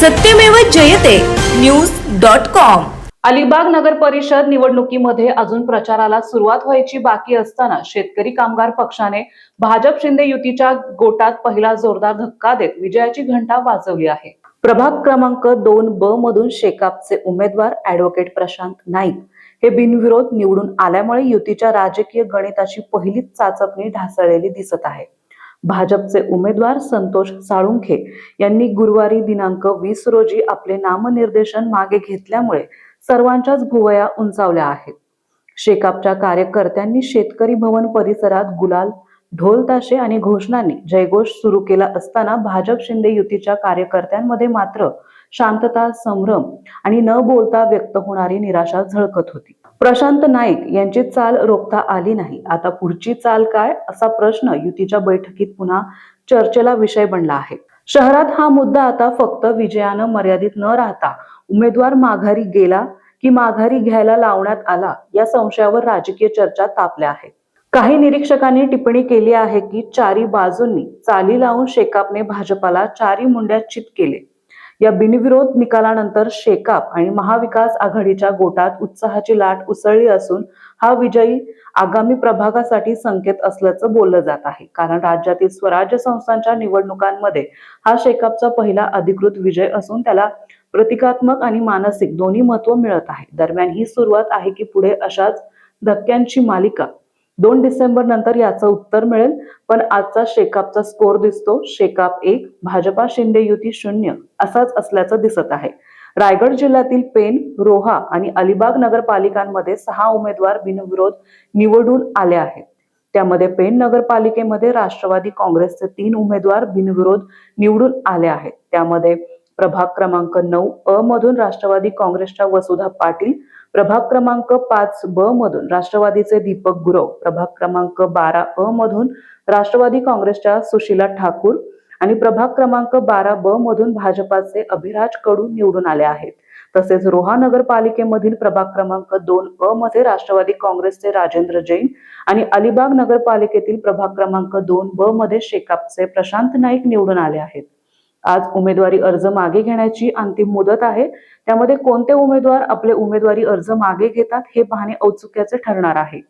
सत्यमेव जयते. News dot com. Alibag नगर परिषद निवडणुकीमध्ये अजून प्रचाराला सुरुवात व्हायची बाकी असताना शेतकरी कामगार पक्षाने भाजप शिंदे युतीच्या गोटात पहिला जोरदार धक्का देत विजयाची घंटा वाजवली आहे. प्रभाग क्रमांक दोन ब मधून शेकापचे उमेदवार ऍडव्होकेट प्रशांत नाईक हे बिनविरोध निवडून आल्यामुळे युतीच्या राजकीय गणिताची पहिलीच चाचपणी ढासळलेली दिसत आहे. भाजपचे उमेदवार संतोष साळुंखे यांनी गुरुवारी दिनांक वीस रोजी आपले नामनिर्देशन मागे घेतल्यामुळे सर्वांच्याच भुवया उंचावल्या आहेत. शेकापच्या कार्यकर्त्यांनी शेतकरी भवन परिसरात गुलाल ढोल ताशे आणि घोषणांनी जयघोष सुरू केला असताना भाजप शिंदे युतीच्या कार्यकर्त्यांमध्ये मात्र शांतता संभ्रम आणि न बोलता व्यक्त होणारी निराशा झळकत होती. प्रशांत नाईक यांची चाल रोखता आली नाही. आता पुढची चाल काय? असा प्रश्न युतीच्या बैठकीत पुन्हा चर्चेला विषय बनला आहे. शहरात हा मुद्दा आता फक्त विजयानं मर्यादित न राहता उमेदवार माघारी गेला की माघारी घ्यायला लावण्यात आला या संशयावर राजकीय चर्चा तापल्या आहेत. काही निरीक्षकांनी टिप्पणी केली आहे की चारी बाजूंनी चाली लावून शेकापने भाजपाला चारी मुंड्यात चित केले. या बिनविरोध निकालानंतर शेकाप आणि महाविकास आघाडीच्या गोटात उत्साहाची लाट उसळली असून हा विजयी आगामी प्रभागासाठी संकेत असल्याचं बोललं जात आहे. कारण राज्यातील स्वराज्य संस्थांच्या निवडणुकांमध्ये हा शेकापचा पहिला अधिकृत विजय असून त्याला प्रतिकात्मक आणि मानसिक दोन्ही महत्त्व मिळत आहे. दरम्यान ही सुरुवात आहे की पुढे अशाच धक्क्यांची मालिका दोन डिसेंबर नंतर याचं उत्तर मिळेल. पण आजचा शेकापचा स्कोर दिसतो. शेकाप एक भाजपा शिंदे युती शून्य असाच असल्याचं दिसत आहे. रायगड जिल्ह्यातील पेन रोहा आणि अलिबाग नगरपालिकांमध्ये सहा उमेदवार बिनविरोध निवडून आले आहेत. त्यामध्ये पेन नगरपालिकेमध्ये राष्ट्रवादी काँग्रेसचे तीन उमेदवार बिनविरोध निवडून आले आहेत. त्यामध्ये प्रभाग क्रमांक नऊ अ मधून राष्ट्रवादी काँग्रेसच्या वसुधा पाटील प्रभाग क्रमांक पाच ब मधून राष्ट्रवादीचे दीपक गुरव प्रभाग क्रमांक बारा अ मधून राष्ट्रवादी काँग्रेसच्या सुशीला ठाकूर आणि प्रभाग क्रमांक बारा ब मधून भाजपाचे अभिराज कडू निवडून आले आहेत. तसेच रोहा नगरपालिकेमधील प्रभाग क्रमांक दोन अ मध्ये राष्ट्रवादी काँग्रेसचे राजेंद्र जैन आणि अलिबाग नगरपालिकेतील प्रभाग क्रमांक दोन ब मध्ये शेकापचे प्रशांत नाईक निवडून आले आहेत. आज उमेदवारी अर्ज मागे घेण्याची अंतिम मुदत आहे. त्यामध्ये कोणते उमेदवार आपले उमेदवारी अर्ज मागे घेतात हे पाहणे औत्सुक्याचे ठरणार आहे.